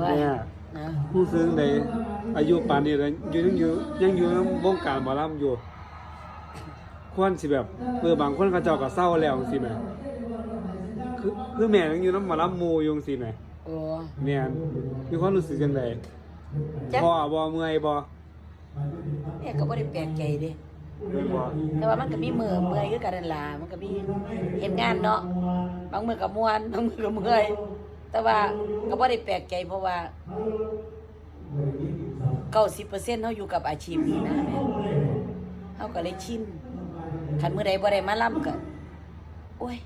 เอ้ยเนี่ยนะผู้ซึ้งในอายุปานนี้แล้วอยู่ยังอยู่ยังอยู่ในวงการหมอลำอยู่ ควรสิแบบเออบางคนเขาเจ้าก็เศร้าแล้วจังซี่แหมคือคือแม่ยังอยู่นำหมอลำหมู่อยู่จังซี่แหมโอ้แม่นมีความรู้สึกจังไดจักพ่อบ่เมื่อยบ่แม่ก็บ่ได้แปลกใจเด้เมื่อยบ่แต่ว่ามันก็มีมือเมื่อยคือกันนั่นล่ะมันก็มีเฮ็ดงานเนาะบางมือก็ม่วนบางมือก็เมื่อย แต่ว่าก็บ่ได้แปลกใจเพราะว่า90%เฮาอยู่กับอาชีพนี้นะแม่เฮาก็เลยชินคันมื้อใดบ่ได้มาล่ำก็โอ้ย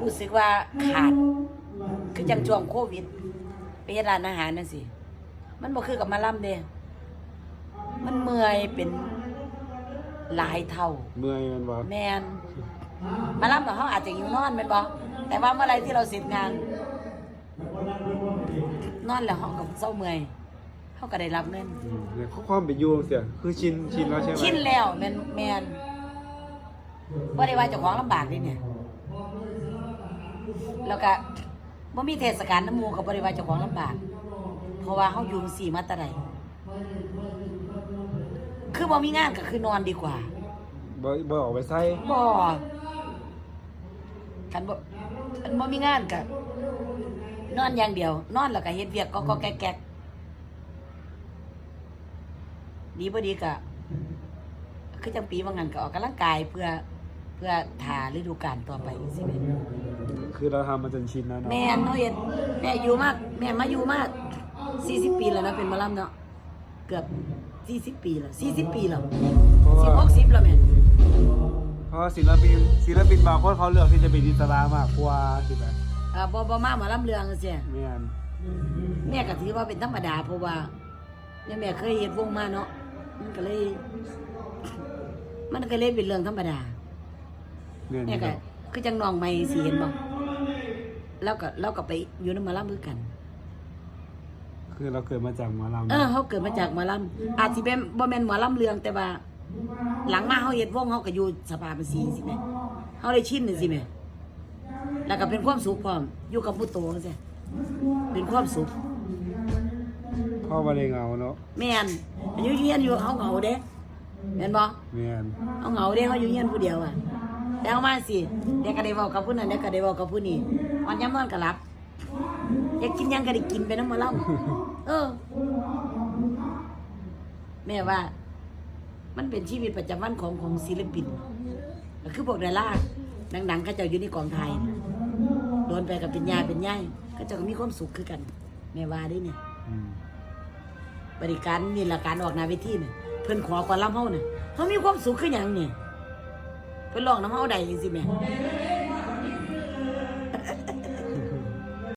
รู้สึกว่าขาด คือจังช่วงโควิด ไปเฮ็ดร้านอาหารนั่นสิ มันบ่คือกับมาล่ำเด้มันเมื่อยเป็นหลายเท่า เมื่อยแม่นบ่แมนมาล่ำกับเขาอาจจะอยู่นอนแม่นบ่ แต่ว่าเมื่อไรที่เราเสร็จงาน นอนแล้วห้องกับเศร้าเมื่อยเขาก็ได้รับเงินอืมเนี่ยความเป็นอยู่จังซี่คือชินชินแล้วใช่ไหมชินแล้วแมนแมนว่าได้ว่าเจ้าของลำบากนี่เนี่ย แล้วก็บ่มีเทศกาลน้ำหมูกับบริวารเจ้าของลำบาก เพราะว่าเขาอยู่สี่มาแตะไดคือบ่มีงานก็คือนอนดีกว่าบ่บ่ออกไปใส่บ่ คันบ่คันบ่มีงานก็นอนอย่างเดียว นอนแล้วก็เฮ็ดเวียกก็ก็แก๊กๆดีบ่ดีก็คือจังปีว่างั้นก็ออกกำลังกายเพื่อเพื่อทาฤดูกาลต่อไปสิแม่คือเราทำมาจนชินแล้วเนาะแม่นเฮาเฮ็ดแม่อยู่มาก แม่มาอยู่มาก40ปีแล้วนะเป็นหมอลำเนาะเกือบ40ปีแล้ว40ปีแล้วเพราะว่า10 60แล้วแม่เพ ราะว่าศิลปินศิลปินบางคนเขาเลือกที่จะเป็นอิสระมากกว่าสิแบบอ่าบ่บ่มาหมอลำเรืองจังซี่แม่นแม่ก็ถือว่าเป็นธรรมดาเพราะว่าแม่แม่เคยเฮ็ดวงมาเนาะมันก็เลย มันก็เลยเป็นเรื่องธรรมดาแม่นแม่ก็คือจังน้องใหม่สิเห็นบ่แล้วก็เราก็ไปอยู่ในหมอลำคือกัน คือเราเกิดมาจากหมอลำเออเขาเกิดมาจากหมอลำอาจสิเป็นบ่แม่นหมอลำเรืองแต่ว่า หลังมาเฮาเฮ็ดวงเฮาก็อยู่สภาพเป็นสีสิแม่เฮาได้ชินจังซี่แม่แล้วก็เป็นความสุขพร้อมอยู่กับผู้โตจังซี่เป็นความสุขพ่อมาเลยเหงาเนาะแม่นอายุเฮียนอยู่เขาเหงาเด้แม่นบ่แม่นเขาเหงาเด้เขาอยู่เฮียนผู้เดียวอะแต่เอามาสิเด็กก็ได้เว้ากับผู้นั้นเด็กก็ได้เว้ากับผู้นี้วันยามนอนก็หลับอยากกินหยังก็ได้กินไปนำบ่เล่าเออแม่ว่า มันเป็นชีวิตประจำวันของของศิลปินก็คือพวกดาราดังๆเขาเจ้าอยู่ในกองไทยน่ะโดนไปกับเป็นยายเป็นยายเขาเจ้าก็มีความสุขคือกันแม่ว่าได้เนี่ย อืมบริการนี่ละการออกหน้าเวทีเนี่ยเพิ่นขอก่อนลำเฮาเนี่ยเฮามีความสุขคือหยังนี่เพิ่นร้องน้ำเฮาได้จังซี่แหม่